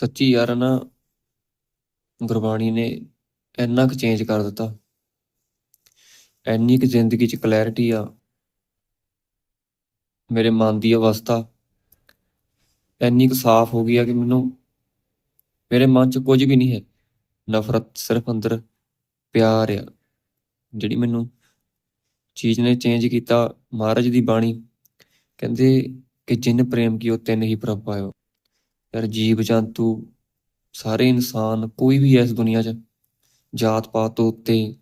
ਸੱਚੀ ਯਾਰ ਨਾ, ਗੁਰਬਾਣੀ ਨੇ ਇੰਨਾ ਕੁ ਚੇਂਜ ਕਰ ਦਿੱਤਾ। ਇੰਨੀ ਕੁ ਜ਼ਿੰਦਗੀ 'ਚ ਕਲੈਰਿਟੀ ਆ। ਮੇਰੇ ਮਨ ਦੀ ਅਵਸਥਾ। ਇੰਨੀ ਕੁ ਸਾਫ਼ ਹੋ ਗਈ ਆ ਕਿ ਮੈਨੂੰ ਮੇਰੇ ਮਨ 'ਚ ਕੁਝ ਵੀ ਨਹੀਂ ਹੈ। ਨਫ਼ਰਤ ਸਿਰਫ ਅੰਦਰ ਪਿਆਰ ਆ, ਜਿਹੜੀ ਮੈਨੂੰ ਚੀਜ਼ ਨੇ ਚੇਂਜ ਕੀਤਾ। ਮਹਾਰਾਜ ਦੀ ਬਾਣੀ ਕਹਿੰਦੇ ਕਿ ਜਿਨ ਪ੍ਰੇਮ ਕੀਓ ਤਿਨ ਹੀ ਪ੍ਰਭ ਪਾਇਓ। ਯਾਰ ਜੀਵ ਜੰਤੂ, ਸਾਰੇ ਇਨਸਾਨ ਕੋਈ ਵੀ ਹੈ ਇਸ ਦੁਨੀਆ 'ਚ, ਜਾਤ ਪਾਤ ਤੋਂ ਉੱਤੇ,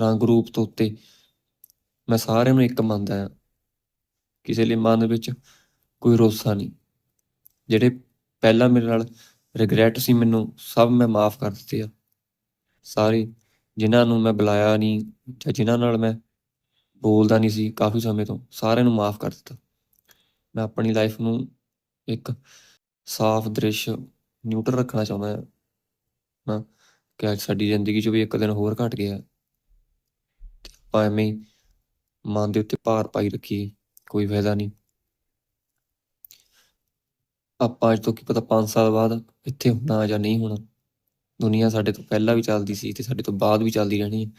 ਰੰਗ ਰੂਪ ਤੋਂ ਉੱਤੇ, ਮੈਂ ਸਾਰਿਆਂ ਨੂੰ ਇੱਕ ਮੰਨਦਾ ਹਾਂ। ਕਿਸੇ ਲਈ ਮਨ ਵਿੱਚ ਕੋਈ ਰੋਸਾ ਨਹੀਂ। ਜਿਹੜੇ ਪਹਿਲਾਂ ਮੇਰੇ ਨਾਲ ਰਿਗਰੈਟ ਸੀ, ਮੈਨੂੰ ਸਭ ਮੈਂ ਮਾਫ ਕਰ ਦਿੱਤੇ ਆ। ਸਾਰੇ ਜਿਨ੍ਹਾਂ ਨੂੰ ਮੈਂ ਬੁਲਾਇਆ ਨਹੀਂ ਜਾਂ ਜਿਨ੍ਹਾਂ ਨਾਲ ਮੈਂ ਬੋਲਦਾ ਨਹੀਂ ਸੀ ਕਾਫੀ ਸਮੇਂ ਤੋਂ, ਸਾਰਿਆਂ ਨੂੰ ਮਾਫ ਕਰ ਦਿੱਤਾ। ਮੈਂ ਆਪਣੀ ਲਾਈਫ ਨੂੰ ਇੱਕ ਸਾਫ਼ ਦ੍ਰਿਸ਼ ਨਿਊਟਰ ਰੱਖਣਾ ਚਾਹੁੰਦਾ ਹਾਂ ਨਾ, ਕਿ ਅੱਜ ਸਾਡੀ ਜ਼ਿੰਦਗੀ 'ਚ ਵੀ ਇੱਕ ਦਿਨ ਹੋਰ ਘਟ ਗਿਆ। ਆਪਾਂ ਐਵੇਂ ਮਨ ਦੇ ਉੱਤੇ ਭਾਰ ਪਾਈ ਰੱਖੀਏ, ਕੋਈ ਫਾਇਦਾ ਨਹੀਂ। ਆਪਾਂ ਅੱਜ ਤੋਂ ਕੀ ਪਤਾ 5 ਸਾਲ ਬਾਅਦ ਇੱਥੇ ਹੋਣਾ ਜਾਂ ਨਹੀਂ ਹੋਣਾ। ਦੁਨੀਆ ਸਾਡੇ ਤੋਂ ਪਹਿਲਾਂ ਵੀ ਚੱਲਦੀ ਸੀ ਤੇ ਸਾਡੇ ਤੋਂ ਬਾਅਦ ਵੀ ਚੱਲਦੀ ਰਹਿਣੀ ਹੈ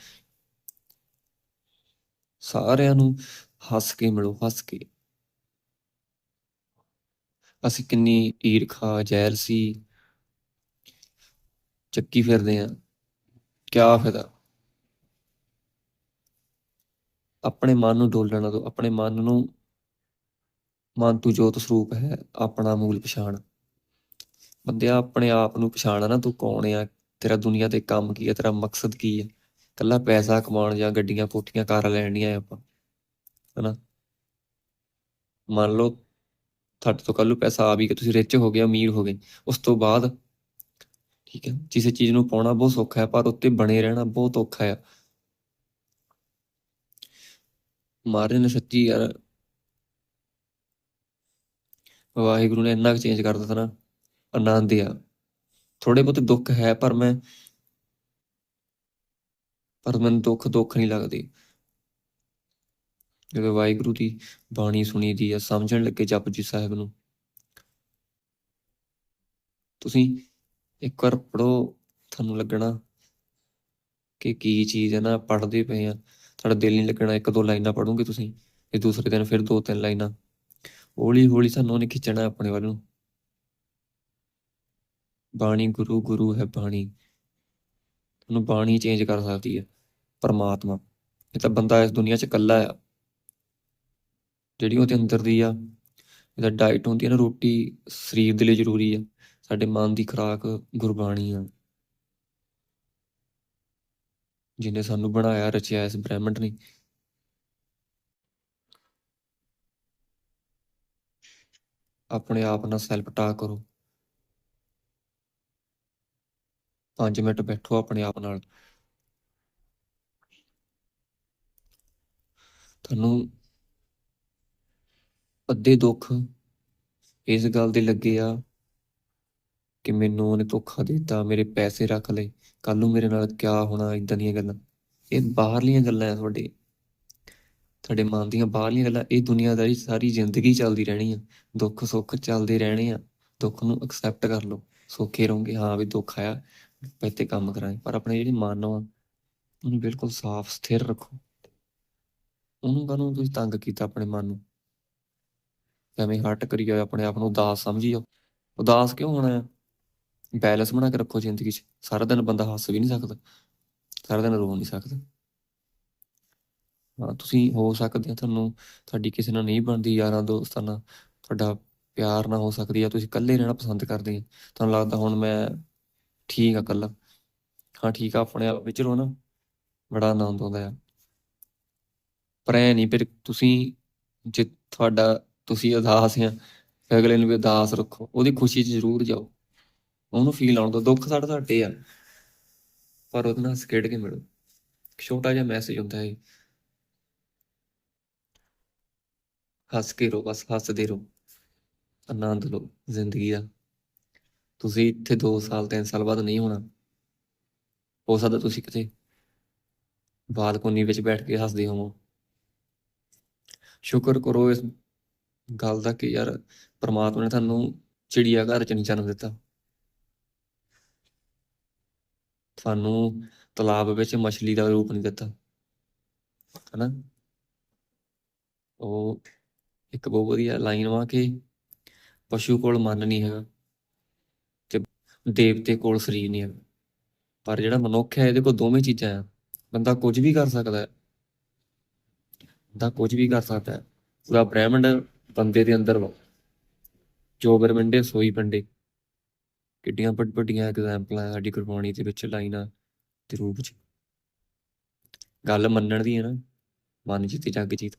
ਸਾਰਿਆਂ ਨੂੰ ਹੱਸ ਕੇ ਮਿਲੋ, ਹੱਸ ਕੇ। ਅਸੀਂ ਕਿੰਨੀ ਈਰਖਾ ਜੈਲਸੀ ਚੱਕੀ ਫਿਰਦੇ ਆ। ਕਿਆ ਫਾਇਦਾ? ਆਪਣੇ ਮਨ ਨੂੰ ਡੋਲਣਾ ਤੋਂ ਆਪਣੇ ਮਨ ਨੂੰ ਮਨ ਤੂੰ ਜੋਤ ਸਰੂਪ ਹੈ ਆਪਣਾ ਮੂਲ ਪਛਾਣ। ਬੰਦਿਆ ਆਪਣੇ ਆਪ ਨੂੰ ਪਛਾਣ ਨਾ, ਤੂੰ ਕੌਣ ਆ? ਤੇਰਾ ਦੁਨੀਆ ਤੇ ਕੰਮ ਕੀ ਹੈ? ਤੇਰਾ ਮਕਸਦ ਕੀ ਹੈ? ਕੱਲਾ ਪੈਸਾ ਕਮਾਉਣ ਜਾਂ ਗੱਡੀਆਂ, ਕੋਠੀਆਂ, ਕਾਰਾਂ ਲੈਣੀਆਂ ਆਪਾਂ, ਹਨਾ? ਮੰਨ ਲਓ ਤੁਹਾਡੇ ਤੋਂ ਕੱਲ ਨੂੰ ਪੈਸਾ ਆ ਵੀ ਕਿ ਤੁਸੀਂ ਰਿਚ ਹੋ ਗਏ, ਅਮੀਰ ਹੋ ਗਏ। ਉਸ ਤੋਂ ਬਾਅਦ ਠੀਕ ਹੈ ਕਿਸੇ ਚੀਜ਼ ਨੂੰ ਪਾਉਣਾ ਬਹੁਤ ਸੌਖਾ ਹੈ, ਪਰ ਉੱਤੇ ਬਣੇ ਰਹਿਣਾ ਬਹੁਤ ਔਖਾ ਹੈ ਮਾਰੇ ਨੇ ਸੱਚੀ ਯਾਰ। ਵਾਹਿਗੁਰੂ ਨੇ ਇੰਨਾ ਚੇਂਜ ਕਰ ਦਿੱਤਾ ਨਾ, ਆਨੰਦ ਆ। ਥੋੜੇ ਬਹੁਤੇ ਦੁੱਖ ਹੈ, ਪਰ ਮੈਂ, ਪਰ ਮੈਨੂੰ ਦੁੱਖ ਦੁੱਖ ਨਹੀਂ ਲੱਗਦੇ। ਜਦੋਂ ਵਾਹਿਗੁਰੂ ਦੀ ਬਾਣੀ ਸੁਣੀ ਦੀ ਆ, ਸਮਝਣ ਲੱਗੇ ਜਪਜੀ ਸਾਹਿਬ ਨੂੰ। ਤੁਸੀਂ ਇੱਕ ਵਾਰ ਪੜੋ ਤੁਹਾਨੂੰ ਲੱਗਣਾ ਕਿ ਕੀ ਚੀਜ਼ ਹੈ ਨਾ, ਪੜ੍ਹਦੇ ਪਏ ਆ। ਤੁਹਾਡਾ ਦਿਲ ਨਹੀਂ ਲੱਗਣਾ, ਇੱਕ ਦੋ ਲਾਈਨਾਂ ਪੜੋਗੇ ਤੁਸੀਂ, ਤੇ ਦੂਸਰੇ ਦਿਨ ਫਿਰ ਦੋ ਤਿੰਨ ਲਾਈਨਾਂ। ਹੌਲੀ ਹੌਲੀ ਸਾਨੂੰ ਉਹਨੇ ਖਿੱਚਣਾ ਆਪਣੇ ਵੱਲ ਨੂੰ। ਬਾਣੀ ਗੁਰੂ ਗੁਰੂ ਹੈ ਬਾਣੀ। ਤੁਹਾਨੂੰ ਬਾਣੀ ਚੇਂਜ ਕਰ ਸਕਦੀ ਹੈ ਪਰਮਾਤਮਾ। ਇਹ ਤਾਂ ਬੰਦਾ ਇਸ ਦੁਨੀਆ 'ਚ ਇਕੱਲਾ ਆ। ਜਿਹੜੀ ਉਹਦੇ ਅੰਦਰ ਦੀ ਆ, ਇਹਦਾ ਡਾਈਟ ਹੁੰਦੀ ਹੈ ਨਾ ਰੋਟੀ, ਸਰੀਰ ਦੇ ਲਈ ਜ਼ਰੂਰੀ ਆ। ਸਾਡੇ ਮਨ ਦੀ ਖੁਰਾਕ ਗੁਰਬਾਣੀ ਆ। ਜਿਹਨੇ ਸਾਨੂੰ ਬਣਾਇਆ, ਰਚਿਆ ਇਸ ਬ੍ਰਹਿਮੰਡ ਨੇ। ਆਪਣੇ ਆਪ ਨਾਲ ਸੈਲਫ ਟਾਕ ਕਰੋ। 5 ਮਿੰਟ ਬੈਠੋ ਆਪਣੇ ਆਪ ਨਾਲ। ਤੁਹਾਨੂੰ ਅੱਧੇ ਦੁੱਖ ਇਸ ਗੱਲ ਦੇ ਲੱਗੇ ਆ ਕਿ ਮੈਨੂੰ ਉਹਨੇ ਧੋਖਾ ਦਿੱਤਾ, ਮੇਰੇ ਪੈਸੇ ਰੱਖ ਲਏ ਕੱਲ ਨੂੰ ਮੇਰੇ ਨਾਲ ਕਿਆ ਹੋਣਾ ਇਦਾਂ ਦੀਆਂ ਗੱਲਾਂ। ਇਹ ਬਾਹਰਲੀਆਂ ਗੱਲਾਂ ਆ ਤੁਹਾਡੇ। ਤੁਹਾਡੇ ਮਨ ਦੀਆਂ ਬਾਹਰਲੀਆਂ ਗੱਲਾਂ, ਇਹ ਦੁਨੀਆਦਾਰੀ ਸਾਰੀ ਜ਼ਿੰਦਗੀ ਚੱਲਦੀ ਰਹਿਣੀ ਆ। ਦੁੱਖ ਸੁੱਖ ਚੱਲਦੇ ਰਹਿਣੇ ਆ। ਦੁੱਖ ਨੂੰ ਐਕਸੈਪਟ ਕਰ ਲਓ। ਸੌਖੇ ਰਹੋਗੇ। ਹਾਂ ਵੀ ਦੁੱਖ ਆਇਆ ਪੈਤੇ ਕੰਮ ਕਰਾਂਗੇ। ਪਰ ਆਪਣੇ ਜਿਹੜੇ ਮਨ ਆ, ਉਹਨੂੰ ਬਿਲਕੁਲ ਸਾਫ਼, ਸਥਿਰ ਰੱਖੋ। ਉਹਨੂੰ ਕਾਹਨੂੰ ਤੁਸੀਂ ਤੰਗ ਕੀਤਾ ਆਪਣੇ ਮਨ ਨੂੰ? ਐਵੇਂ ਹਟ ਕਰੀ ਜਾਓ, ਆਪਣੇ ਆਪ ਨੂੰ ਉਦਾਸ ਸਮਝੀ ਜਾਓ। ਉਦਾਸ ਕਿਉਂ ਹੋਣਾ ਹੈ? ਬੈਲੈਂਸ ਬਣਾ ਕੇ ਰੱਖੋ ਜ਼ਿੰਦਗੀ 'ਚ। ਸਾਰਾ ਦਿਨ ਬੰਦਾ ਹੱਸ ਵੀ ਨਹੀਂ ਸਕਦਾ। ਸਾਰਾ ਦਿਨ ਰੋ ਨਹੀਂ ਸਕਦਾ। ਹਾਂ, ਤੁਸੀਂ ਹੋ ਸਕਦੇ ਆ ਤੁਹਾਨੂੰ, ਤੁਹਾਡੀ ਕਿਸੇ ਨਾਲ ਨਹੀਂ ਬਣਦੀ, ਯਾਰਾਂ, ਦੋਸਤਾਂ ਨਾਲ। ਤੁਹਾਡਾ ਪਿਆਰ ਨਾ ਹੋ ਸਕਦੀ ਆ ਤੁਸੀਂ ਇਕੱਲੇ ਰਹਿਣਾ ਪਸੰਦ ਕਰਦੇ ਆ ਤੁਹਾਨੂੰ ਲੱਗਦਾ ਹੁਣ ਮੈਂ ਠੀਕ ਆ ਇਕੱਲਾ। ਹਾਂ, ਠੀਕ ਆ, ਆਪਣੇ ਆਪ ਵਿੱਚ ਰੋ ਨਾ। ਬੜਾ ਆਨੰਦ ਆਉਂਦਾ ਆ। ਪਰ ਐ ਨਹੀਂ, ਫਿਰ ਤੁਸੀਂ ਜੇ ਤੁਹਾਡਾ ਤੁਸੀਂ ਉਦਾਸ ਆ ਫਿਰ ਅਗਲੇ ਨੂੰ ਵੀ ਉਦਾਸ ਰੱਖੋ, ਉਹਦੀ ਖੁਸ਼ੀ 'ਚ ਜ਼ਰੂਰ ਜਾਓ। ਉਹਨੂੰ ਫੀਲ ਆਉਣ ਦਿਓ ਦੁੱਖ ਸਾਡਾ ਤੁਹਾਡੇ ਆ। ਪਰ ਉਹਦੇ ਨਾਲ ਖੇਡ ਕੇ ਮਿਲੋ? ਛੋਟਾ ਜਿਹਾ ਮੈਸੇਜ ਹੁੰਦਾ ਹੈ ਹੱਸ ਕੇ ਰਹੋ, ਬਸ ਹੱਸਦੇ ਰਹੋ। ਆਨੰਦ ਲਓ, ਜ਼ਿੰਦਗੀ ਦਾ। ਤੁਸੀਂ ਇੱਥੇ 2 ਸਾਲ 3 ਸਾਲ ਬਾਅਦ ਨਹੀਂ ਹੋਣਾ। ਹੋ ਸਕਦਾ ਤੁਸੀਂ ਕਿਤੇ ਬਾਲਕੋਨੀ ਵਿੱਚ ਬੈਠ ਕੇ ਹੱਸਦੇ ਹੋਵੋ। ਸ਼ੁਕਰ ਕਰੋ ਇਸ ਗੱਲ ਦਾ ਕਿ ਯਾਰ ਪ੍ਰਮਾਤਮਾ ਨੇ ਤੁਹਾਨੂੰ ਚਿੜੀਆ ਘਰ ਚ ਨਹੀਂ ਜਨਮ ਦਿੱਤਾ। ਤੁਹਾਨੂੰ ਤਲਾਬ ਵਿੱਚ ਮਛਲੀ ਦਾ ਰੂਪ ਨਹੀਂ ਦਿੱਤਾ। ਹਨਾ? ਉਹ ਇੱਕ ਬਹੁਤ ਵਧੀਆ ਲਾਈਨ ਵਾ ਕਿ ਪਸ਼ੂ ਕੋਲ ਮਨ ਨਹੀਂ ਹੈਗਾ ਤੇ ਦੇਵਤੇ ਕੋਲ ਸਰੀਰ ਨਹੀਂ ਹੈਗਾ। ਪਰ ਜਿਹੜਾ ਮਨੁੱਖ ਹੈ, ਇਹਦੇ ਕੋਲ ਦੋਵੇਂ ਚੀਜ਼ਾਂ ਆ। ਬੰਦਾ ਕੁਝ ਵੀ ਕਰ ਸਕਦਾ ਹੈ। ਬੰਦਾ ਕੁਝ ਵੀ ਕਰ ਸਕਦਾ ਹੈ। ਪੂਰਾ ਬ੍ਰਹਿਮੰਡ ਬੰਦੇ ਦੇ ਅੰਦਰ ਵਾ ਜੋ ਬਰਮੰਡੇ ਸੋਈ ਪੰਡੇ। ਕਿੱਡੀਆਂ ਵੱਡੀਆਂ ਐਗਜ਼ਾਮਪਲਾਂ ਸਾਡੀ ਗੁਰਬਾਣੀ ਦੇ ਵਿੱਚ ਲਾਈਨਾਂ ਦੇ ਰੂਪ ਚ। ਗੱਲ ਮੰਨਣ ਦੀ ਹੈ ਨਾ, ਮਨ ਜਿੱਤੇ ਜੱਗ ਜੀਤ।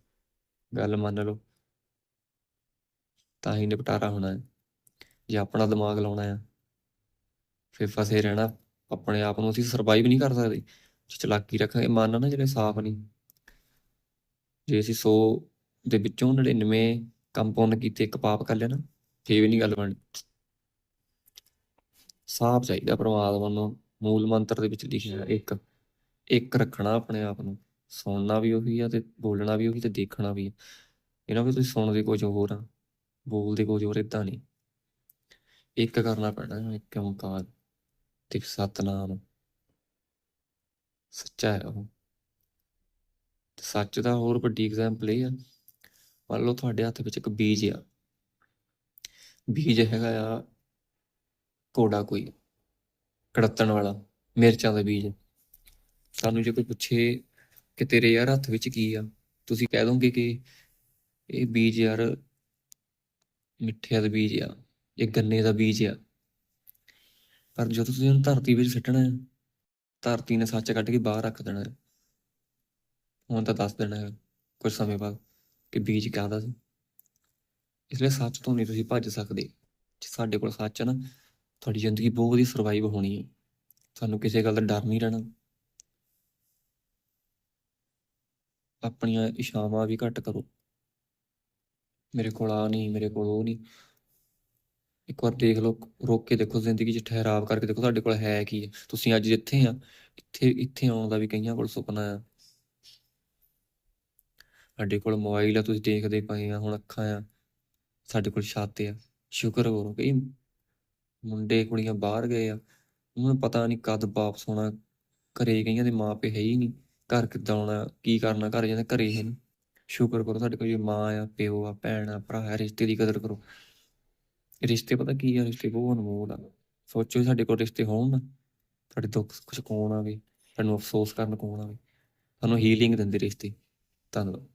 ਗੱਲ ਮੰਨ ਲਓ, ਤਾਂ ਹੀ ਨਿਪਟਾਰਾ ਹੋਣਾ ਹੈ। ਜੇ ਆਪਣਾ ਦਿਮਾਗ ਲਾਉਣਾ ਆ ਫਿਰ ਫਸੇ ਰਹਿਣਾ। ਆਪਣੇ ਆਪ ਨੂੰ ਅਸੀਂ ਸਰਵਾਈਵ ਨਹੀਂ ਕਰ ਸਕਦੇ। ਜੇ ਚਲਾਕੀ ਰੱਖਾਂਗੇ, ਮਨ ਨਾ ਜਿਹੜੇ ਸਾਫ਼ ਨਹੀਂ। ਜੇ ਅਸੀਂ 100 ਦੇ ਵਿੱਚੋਂ 99 ਕੰਮ ਪੁੰਨ ਕੀਤੇ, ਇੱਕ ਪਾਪ ਕਰ ਲਿਆ ਨਾ ਫੇਰ ਵੀ ਨਹੀਂ ਗੱਲ ਬਣਨੀ। ਸਾਫ਼ ਚਾਹੀਦਾ ਪਰਮਾਤਮਾ ਨੂੰ, ਮੂਲ ਮੰਤਰ ਦੇ ਵਿੱਚ ਲਿਖਿਆ ਇੱਕ ਇੱਕ ਰੱਖਣਾ ਆਪਣੇ ਆਪ ਨੂੰ, ਸੁਣਨਾ ਵੀ ਉਹੀ ਆ ਤੇ ਬੋਲਣਾ ਵੀ ਉਹੀ ਤੇ ਦੇਖਣਾ ਵੀ ਇਹਨਾਂ ਵਿੱਚ ਤੁਸੀਂ ਸੁਣਦੇ ਕੁਝ ਹੋਰ ਆ, ਬੋਲਦੇ ਕੁਝ ਹੋਰ, ਏਦਾਂ ਨਹੀਂ। ਇੱਕ ਕਰਨਾ ਪੈਣਾ, ਇੱਕ ਓਂਕਾਰ, ਤੇ ਸਤਨਾਮ। ਸੱਚਾ ਹੈ ਉਹ। ਸੱਚ ਦਾ ਹੋਰ ਵੱਡੀ ਐਗਜ਼ਾਮਪਲ ਇਹ ਆ ਮੰਨ ਲਓ ਤੁਹਾਡੇ ਹੱਥ ਵਿੱਚ ਇੱਕ ਬੀਜ ਆ। ਬੀਜ ਹੈਗਾ ਆ ਕੋੜਾ ਕੋਈ, ਕੜਤਣ ਵਾਲਾ, ਮਿਰਚਾਂ ਦਾ ਬੀਜ। ਸਾਨੂੰ ਜੇ ਕੋਈ ਪੁੱਛੇ ਕਿ ਤੇਰੇ ਯਾਰ ਹੱਥ ਵਿੱਚ ਕੀ ਆ, ਤੁਸੀਂ ਕਹਿ ਦੋਗੇ ਕਿ ਇਹ ਬੀਜ ਯਾਰ ਮਿੱਠੇ ਦਾ ਬੀਜ ਆ, ਇਹ ਗੰਨੇ ਦਾ ਬੀਜ ਆ। ਪਰ ਜਦੋਂ ਤੁਸੀਂ ਉਹਨੂੰ ਧਰਤੀ ਵਿੱਚ ਸਿੱਟਣਾ ਹੈ ਧਰਤੀ ਨੇ ਸੱਚ ਕੱਢ ਕੇ ਬਾਹਰ ਰੱਖ ਦੇਣਾ ਹੈ ਹੁਣ ਤਾਂ ਦੱਸ ਦੇਣਾ ਹੈ ਕੁਝ ਸਮੇਂ ਬਾਅਦ। ਕਿ ਬੀਜ ਕਾਹਦਾ ਸੀ। ਇਸ ਲਈ ਸੱਚ ਤੋਂ ਨਹੀਂ ਤੁਸੀਂ ਭੱਜ ਸਕਦੇ, ਜੇ ਸਾਡੇ ਕੋਲ ਸੱਚ ਹੈ ਨਾ, ਤੁਹਾਡੀ ਜ਼ਿੰਦਗੀ ਬਹੁਤ ਵਧੀਆ ਸਰਵਾਈਵ ਹੋਣੀ ਹੈ ਤੁਹਾਨੂੰ ਕਿਸੇ ਗੱਲ ਦਾ ਡਰ ਨਹੀਂ ਰਹਿਣਾ। ਆਪਣੀਆਂ ਇਸ਼ਾਵਾਂ ਵੀ ਘੱਟ ਕਰੋ। ਮੇਰੇ ਕੋਲ ਆ ਨਹੀਂ, ਮੇਰੇ ਕੋਲ ਉਹ ਨਹੀਂ। ਇੱਕ ਵਾਰ ਦੇਖ ਲਓ, ਰੋਕ ਕੇ ਦੇਖੋ ਜ਼ਿੰਦਗੀ 'ਚ ਠਹਿਰਾਵ ਕਰਕੇ ਦੇਖੋ ਤੁਹਾਡੇ ਕੋਲ ਹੈ ਕੀ ਹੈ ਤੁਸੀਂ ਅੱਜ ਜਿੱਥੇ ਆ, ਇੱਥੇ ਇੱਥੇ ਆਉਣ ਦਾ ਵੀ ਕਈਆਂ ਕੋਲ ਸੁਪਨਾ ਆ। ਸਾਡੇ ਕੋਲ ਮੋਬਾਈਲ ਆ, ਤੁਸੀਂ ਦੇਖਦੇ ਪਏ ਆ, ਹੁਣ ਅੱਖਾਂ ਆ, ਸਾਡੇ ਕੋਲ ਛੱਤ ਆ। ਸ਼ੁਕਰ ਕਰੋ ਕਿ ਮੁੰਡੇ ਕੁੜੀਆਂ ਬਾਹਰ ਗਏ ਆ। ਉਹਨਾਂ ਨੂੰ ਪਤਾ ਨਹੀਂ ਕਦ ਵਾਪਸ ਆਉਣਾ, ਘਰੇ ਕਈਆਂ ਦੇ ਮਾਪੇ ਹੈ ਹੀ ਨਹੀਂ। ਘਰ ਕਿੱਦਾਂ ਆਉਣਾ, ਕੀ ਕਰਨਾ, ਘਰ ਜਾਂਦੇ ਘਰੇ ਹੈ ਨਹੀਂ। ਸ਼ੁਕਰ ਕਰੋ ਸਾਡੇ ਕੋਲ ਮਾਂ ਆ, ਪਿਓ ਆ, ਭੈਣ ਆ, ਭਰਾ ਆ, ਰਿਸ਼ਤੇ ਦੀ ਕਦਰ ਕਰੋ। ਰਿਸ਼ਤੇ ਪਤਾ ਕੀ ਆ, ਰਿਸ਼ਤੇ ਬਹੁਤ ਅਨਮੋਲ ਆ। ਸੋਚੋ ਸਾਡੇ ਕੋਲ ਰਿਸ਼ਤੇ ਹੋਣ ਨਾ, ਸਾਡੇ ਦੁੱਖ ਸੁੱਖ ਚ ਕੌਣ ਆਵੇ? ਸਾਨੂੰ ਅਫਸੋਸ ਕਰਨ ਕੌਣ ਆਵੇ? ਸਾਨੂੰ ਹੀਲਿੰਗ ਦਿੰਦੇ ਰਿਸ਼ਤੇ। ਧੰਨਵਾਦ।